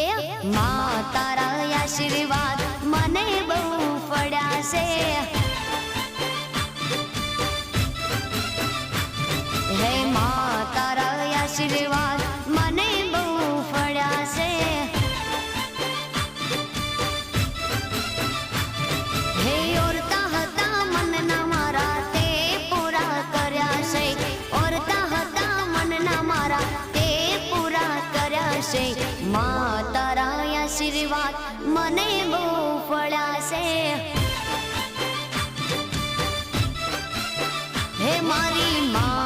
એ મા તારા આશીર્વાદ મને બહુ પડ્યા છે. હે મા તારા આશીર્વાદ મને બહુ પડ્યા છે. હે ઓરતા હતા મનના મારા તે પૂરા કર્યા છે. ઓરતા હતા મનના મારા તે પૂરા કર્યા છે. માં આશીર્વાદ મને બહુ છે હે મારી માં